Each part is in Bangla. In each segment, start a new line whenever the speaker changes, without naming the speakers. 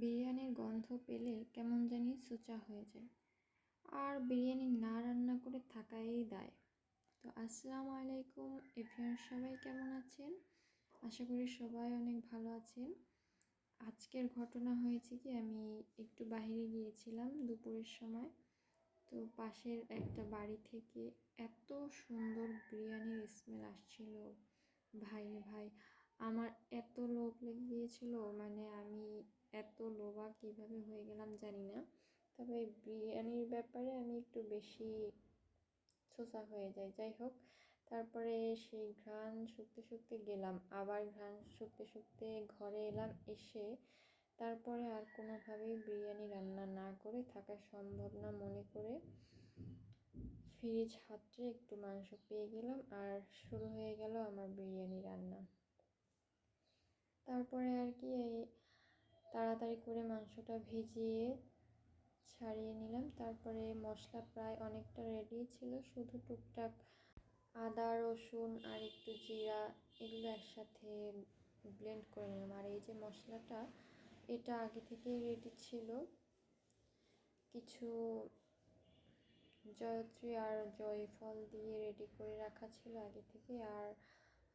বিরিয়ানির গন্ধ পেলে কেমন জানি সোচা হয়ে যায়। আর বিরিয়ানি না রান্না করে থাকাই দায়। তো আসসালামু আলাইকুম, এভরিওয়ান সবাই কেমন আছেন? আশা করি সবাই অনেক ভালো আছেন। আজকের ঘটনা হয়েছে কি, আমি একটু বাইরে গিয়েছিলাম দুপুরের সময়। তো পাশের একটা বাড়ি থেকে এত সুন্দর বিরিয়ানির স্মেল আসছিল। ভাই ভাই আমার এত লোভ লেগে গিয়েছিল মানে আমি এত লোভা কীভাবে হয়ে গেলাম জানি না। তবে বিরিয়ানির ব্যাপারে আমি একটু বেশি সোসা হয়ে যাই যাই হোক। তারপরে সেই ঘ্রাণ শুকতে শুকতে গেলাম, আবার ঘ্রাণ শুকতে শুকতে ঘরে এলাম, এসে তারপরে আর কোনোভাবেই বিরিয়ানি রান্না না করে থাকা সম্ভব না মনে করে ফ্রিজ হাতড়ে একটু মাংস পেয়ে গেলাম, আর শুরু হয়ে গেল আমার বিরিয়ানি রান্না। তারপরে আর কি এই তাড়াতাড়ি করে মাংসটা ভিজিয়ে ছাড়িয়ে নিলাম। তারপরে মশলা প্রায় অনেকটা রেডি ছিল। শুধু টুকটাক আদা, রসুন আর একটু জিরা এগুলো একসাথে ব্লেন্ড করে নিলাম। আর এই যে মশলাটা, এটা আগে থেকেই রেডি ছিল। কিছু জয়ত্রী আর জয়ফল দিয়ে রেডি করে রাখা ছিল আগে থেকে আর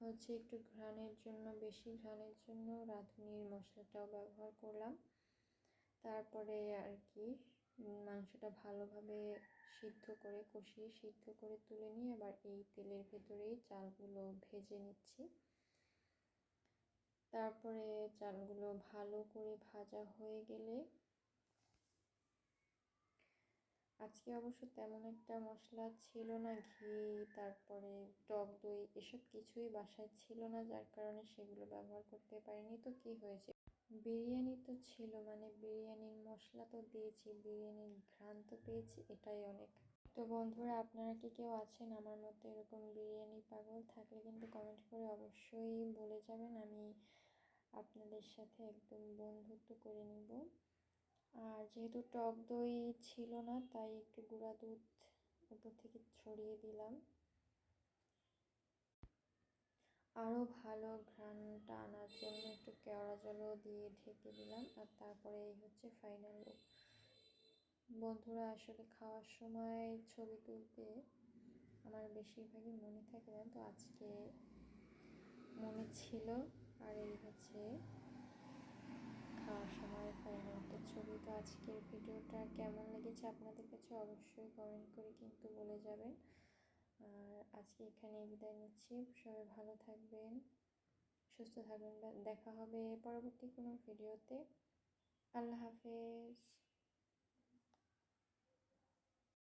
হচ্ছে একটু ঘ্রাণের জন্য, বেশি ঘ্রাণের জন্য রাঁধুনির মশলাটাও ব্যবহার করলাম। তারপরে আর কি মাংসটা ভালোভাবে সিদ্ধ করে, কষিয়ে সিদ্ধ করে তুলে নিয়ে আবার এই তেলের ভেতরেই চালগুলো ভেজে নিচ্ছি। তারপরে চালগুলো ভালো করে ভাজা হয়ে গেলে আজকে অবশ্য তেমন একটা মশলা ছিল না, ঘি, তারপরে টক দই, এসব কিছুই বাসায় ছিল না, যার কারণে সেগুলো ব্যবহার করতে পারিনি। তো কি হয়েছে? বিরিয়ানি তো ছিল মানে বিরিয়ানির মশলা তো দিয়েছি, বিরিয়ানির ঘ্রাণ তো পেয়েছি, এটাই অনেক। তো বন্ধুরা, আপনারা কি কেউ আছেন আমার মতো এরকম বিরিয়ানি পাগল? থাকলে কিন্তু কমেন্ট করে অবশ্যই বলে যাবেন, আমি আপনাদের সাথে একদম বন্ধুত্ব করে নিব। আর যেহেতু টক দই ছিল না, তাই একটু গুঁড়া দুধ উপর থেকে ছড়িয়ে দিলাম। আরও ভালো ঘ্রাণটা আনার জন্য একটু কেওড়া জলও দিয়ে ঢেকে দিলাম। আর তারপরে এই হচ্ছে ফাইনাল লুক বন্ধুরা, আসলে খাওয়ার সময় ছবি তুলতে আমার বেশিরভাগই মনে থাকে না তো, আজকে মনে ছিল। আর এই হচ্ছে ফাইনাল তো ছবি। তো আজকের ভিডিওটা কেমন লেগেছে আপনাদের কাছে অবশ্যই কমেন্ট করে কিন্তু বলে যাবেন। আর আজকে এখানে বিদায় নিচ্ছি। সবাই ভালো থাকবেন, সুস্থ থাকবেন। দেখা হবে পরবর্তী কোনো ভিডিওতে। আল্লাহ হাফেজ।